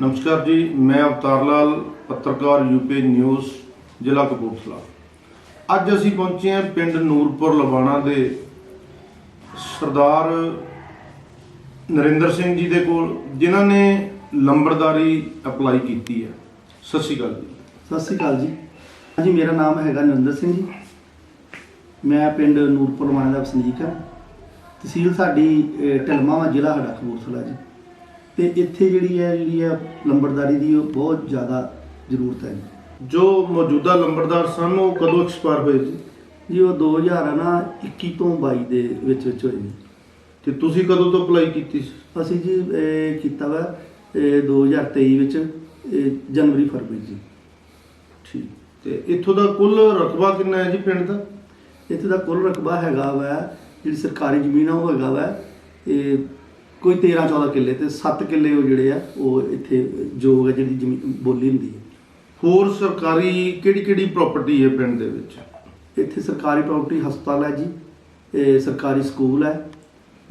ਨਮਸਕਾਰ ਜੀ ਮੈਂ ਅਵਤਾਰ ਲਾਲ ਪੱਤਰਕਾਰ ਯੂਪੀ ਨਿਊਜ਼ ਜ਼ਿਲ੍ਹਾ ਕਪੂਰਥਲਾ। ਅੱਜ ਅਸੀਂ ਪਹੁੰਚੇ ਹਾਂ ਪਿੰਡ ਨੂਰਪੁਰ ਲਵਾਣਾ ਦੇ ਸਰਦਾਰ ਨਰਿੰਦਰ ਸਿੰਘ ਜੀ ਦੇ ਕੋਲ ਜਿਨ੍ਹਾਂ ਨੇ ਲੰਬੜਦਾਰੀ ਅਪਲਾਈ ਕੀਤੀ ਹੈ। ਸਤਿ ਸ਼੍ਰੀ ਅਕਾਲ ਜੀ। ਸਤਿ ਸ਼੍ਰੀ ਅਕਾਲ ਜੀ। ਹਾਂਜੀ ਮੇਰਾ ਨਾਮ ਹੈਗਾ ਨਰਿੰਦਰ ਸਿੰਘ ਜੀ। ਮੈਂ ਪਿੰਡ ਨੂਰਪੁਰ ਲਵਾਣਾ ਦਾ ਵਸਨੀਕ ਹਾਂ। ਤਹਿਸੀਲ ਸਾਡੀ ਅਹ, ਵਾ ਜ਼ਿਲ੍ਹਾ ਸਾਡਾ ਕਪੂਰਥਲਾ ਜੀ। ਤੇ ਇੱਥੇ ਜਿਹੜੀ ਹੈ ਜਿਹੜੀ ਹੈ ਲੰਬੜਦਾਰੀ ਦੀ ਉਹ ਬਹੁਤ ਜ਼ਿਆਦਾ ਜ਼ਰੂਰਤ ਹੈ ਜੀ। ਮੌਜੂਦਾ ਲੰਬੜਦਾਰ ਸਨ ਉਹ ਕਦੋਂ ਐਕਸਪਾਇਰ ਹੋਏ ਜੀ ਜੀ ਉਹ 2000 ਆ ਨਾ 21 ਤੋਂ 22 ਦੇ ਵਿੱਚ ਵਿੱਚ ਹੋਏ ਨੇ। ਤੇ ਤੁਸੀਂ ਕਦੋਂ ਤੋਂ ਅਪਲਾਈ ਕੀਤੀ ਸੀ? ਅਸੀਂ ਜੀ ਇਹ ਕੀਤਾ ਵਾ ਇਹ 2023 ਵਿੱਚ ਇਹ ਜਨਵਰੀ ਫਰਵਰੀ ਜੀ। ਠੀਕ। ਤੇ ਇੱਥੋਂ ਦਾ ਕੁੱਲ ਰਕਬਾ ਕਿੰਨਾ ਹੈ ਜੀ ਪਿੰਡ ਦਾ? ਇੱਥੇ ਦਾ ਕੁੱਲ ਰਕਬਾ ਹੈਗਾ ਵਾ ਜਿਹੜੀ ਸਰਕਾਰੀ ਜ਼ਮੀਨ ਆ ਉਹ ਹੈਗਾ ਵਾ ਇਹ ਕੋਈ 13 14 ਕਿੱਲੇ ਤੇ 7 ਕਿੱਲੇ ਉਹ ਜਿਹੜੇ ਆ ਉਹ ਇੱਥੇ ਜੋਗ ਹੈ ਜਿਹੜੀ ਜ਼ਮੀਨ ਬੋਲੀ ਹੁੰਦੀ ਹੈ। ਹੋਰ ਸਰਕਾਰੀ ਕਿਹੜੀ ਕਿਹੜੀ ਪ੍ਰਾਪਰਟੀ ਹੈ ਪਿੰਡ ਦੇ ਵਿੱਚ? ਇੱਥੇ ਸਰਕਾਰੀ ਪ੍ਰਾਪਰਟੀ ਹਸਪਤਾਲ ਹੈ ਜੀ ਇਹ ਸਰਕਾਰੀ ਸਕੂਲ ਹੈ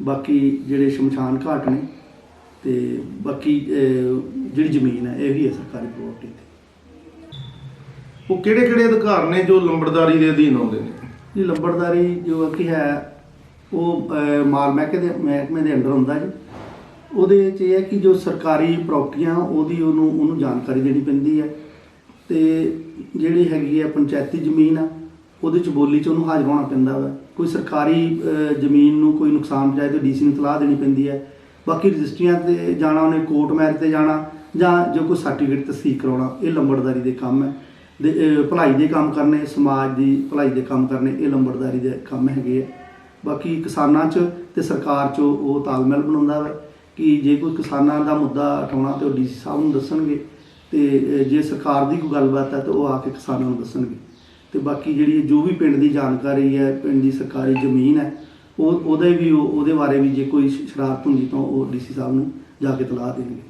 ਬਾਕੀ ਜਿਹੜੇ ਸ਼ਮਸ਼ਾਨ ਘਾਟ ਨੇ ਤੇ ਬਾਕੀ ਜਿਹੜੀ ਜ਼ਮੀਨ ਹੈ ਇਹ ਵੀ ਹੈ ਸਰਕਾਰੀ ਪ੍ਰਾਪਰਟੀ ਤੇ ਉਹ ਕਿਹੜੇ ਕਿਹੜੇ ਅਧਿਕਾਰ ਨੇ ਜੋ ਲੰਬੜਦਾਰੀ ਦੇ ਅਧੀਨ ਆਉਂਦੇ ਨੇ? ਜੀ ਲੰਬੜਦਾਰੀ ਜੋ ਕਿ ਹੈ ਉਹ ਮਾਲ ਮਹਿਕਮੇ ਦੇ ਮਹਿਕਮੇ ਦੇ ਅੰਡਰ ਹੁੰਦਾ ਜੀ। ਉਹਦੇ 'ਚ ਇਹ ਹੈ ਕਿ ਜੋ ਸਰਕਾਰੀ ਪ੍ਰਾਪਰਟੀਆਂ, ਉਹਦੀ ਉਹਨੂੰ ਉਹਨੂੰ ਜਾਣਕਾਰੀ ਦੇਣੀ ਪੈਂਦੀ ਹੈ। ਤੇ ਜਿਹੜੀ ਹੈਗੀ ਹੈ ਪੰਚਾਇਤੀ ਜ਼ਮੀਨ ਆ, ਉਹਦੇ 'ਚ ਬੋਲੀ 'ਚ ਉਹਨੂੰ ਹਾਜ਼ਰ ਹੋਣਾ ਪੈਂਦਾ ਵਾ। ਕੋਈ ਸਰਕਾਰੀ ਜ਼ਮੀਨ ਨੂੰ ਕੋਈ ਨੁਕਸਾਨ ਪਹੁੰਚਾਏ ਤਾਂ ਡੀਸੀ ਨੂੰ ਤਲਾਹ ਦੇਣੀ ਪੈਂਦੀ ਹੈ। ਬਾਕੀ ਰਜਿਸਟਰੀਆਂ ਤੇ ਜਾਣਾ, ਉਹਨੇ ਕੋਰਟ ਮੈਰਿਜ ਤੇ ਜਾਣਾ, ਜਾਂ ਜੋ ਕੋਈ ਸਰਟੀਫਿਕੇਟ ਤਸਦੀਕ ਕਰਾਉਣਾ, ਇਹ ਲੰਬੜਦਾਰੀ ਦੇ ਕੰਮ ਹੈ। ਦੇ ਭਲਾਈ ਦੇ ਕੰਮ ਕਰਨੇ, ਸਮਾਜ ਦੀ ਭਲਾਈ ਦੇ ਕੰਮ ਕਰਨੇ, ਇਹ ਲੰਬੜਦਾਰੀ ਦੇ ਕੰਮ ਹੈਗੇ ਆ। ਬਾਕੀ ਕਿਸਾਨਾਂ 'ਚ ਤੇ ਸਰਕਾਰ 'ਚ ਉਹ ਤਾਲਮੇਲ ਬਣਾਉਂਦਾ ਵਾ ਕਿ ਜੇ ਕੋਈ ਕਿਸਾਨਾਂ ਦਾ ਮੁੱਦਾ ਉਠਾਉਣਾ ਤੇ ਉਹ ਡੀਸੀ ਸਾਹਿਬ ਨੂੰ ਦੱਸਣਗੇ ਤੇ ਜੇ ਸਰਕਾਰ ਦੀ ਕੋਈ ਗੱਲਬਾਤ ਹੈ ਤਾਂ ਉਹ ਆ ਕੇ ਕਿਸਾਨਾਂ ਨੂੰ ਦੱਸਣਗੇ। ਤੇ ਬਾਕੀ ਜਿਹੜੀ ਜੋ ਵੀ ਪਿੰਡ ਦੀ ਜਾਣਕਾਰੀ ਹੈ, ਪਿੰਡ ਦੀ ਸਰਕਾਰੀ ਜ਼ਮੀਨ ਹੈ, ਉਹ, ਉਹਦੇ ਵੀ ਉਹ- ਉਹਦੇ ਬਾਰੇ ਵੀ ਜੇ ਕੋਈ ਸ਼ਰਾਰਤ ਹੁੰਦੀ ਤਾਂ ਉਹ ਡੀਸੀ ਸਾਹਿਬ ਨੂੰ ਜਾ ਕੇ ਤਲਾਹ ਦੇਣਗੇ।